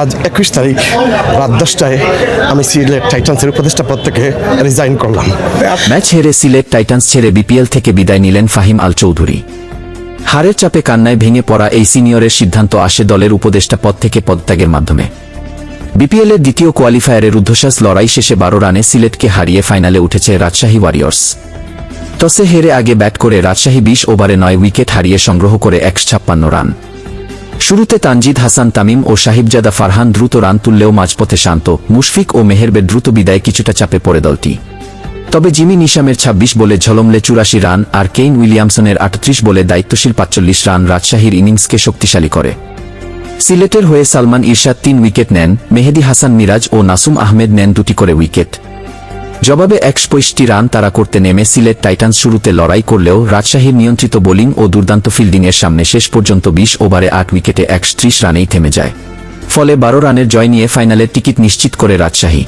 আজ একুশ তারিখ, রাত দশটায় আমি সিলেট টাইটান্সের উপদেষ্টা পদ থেকে রিজাইন করলাম। ম্যাচ হেরে সিলেট টাইটান্স ছেড়ে বিপিএল থেকে বিদায় নিলেন ফাহিম আল চৌধুরী। হারের চাপে কান্নায় ভেঙে পড়া এই সিনিয়রের সিদ্ধান্ত আসে দলের উপদেষ্টা পদ থেকে পদত্যাগের মাধ্যমে। বিপিএলের দ্বিতীয় কোয়ালিফায়ারের রুদ্ধশ্বাস লড়াই শেষে বারো রানে সিলেটকে হারিয়ে ফাইনালে উঠেছে রাজশাহী ওয়ারিয়র্স। টসে হেরে আগে ব্যাট করে রাজশাহী বিশ ওভারে নয় উইকেট হারিয়ে সংগ্রহ করে একশো ছাপ্পান্ন রান। শুরুতে তানজিদ হাসান তামিম ও সাহিবজাদা ফারহান দ্রুত রান তুললেও মাঝপথে শান্ত, মুশফিক ও মেহেরবের দ্রুত বিদায় কিছুটা চাপে পড়ে দলটি। তবে জিমি নিশামের ২৬ বলে ঝলমলে চুরাশি রান আর কেইন উইলিয়ামসনের আটত্রিশ বলে দায়িত্বশীল পাঁচচল্লিশ রান রাজশাহীর ইনিংসকে শক্তিশালী করে। সিলেটের হয়ে সালমান ইরশাদ তিন উইকেট নেন, মেহেদি হাসান মিরাজ ও নাসুম আহমেদ নেন দুটি করে উইকেট। জবাবে একশো পঁয়ষট্টি রান তারা করতে নেমে সিলেট টাইটান্স শুরুতে লড়াই করলেও রাজশাহীর নিয়ন্ত্রিত বোলিং ও দুর্দান্ত ফিল্ডিংয়ের সামনে শেষ পর্যন্ত বিশ ওভারে আট উইকেটে একত্রিশ রানেই থেমে যায়। ফলে বারো রানের জয় নিয়ে ফাইনালের টিকিট নিশ্চিত করে রাজশাহী।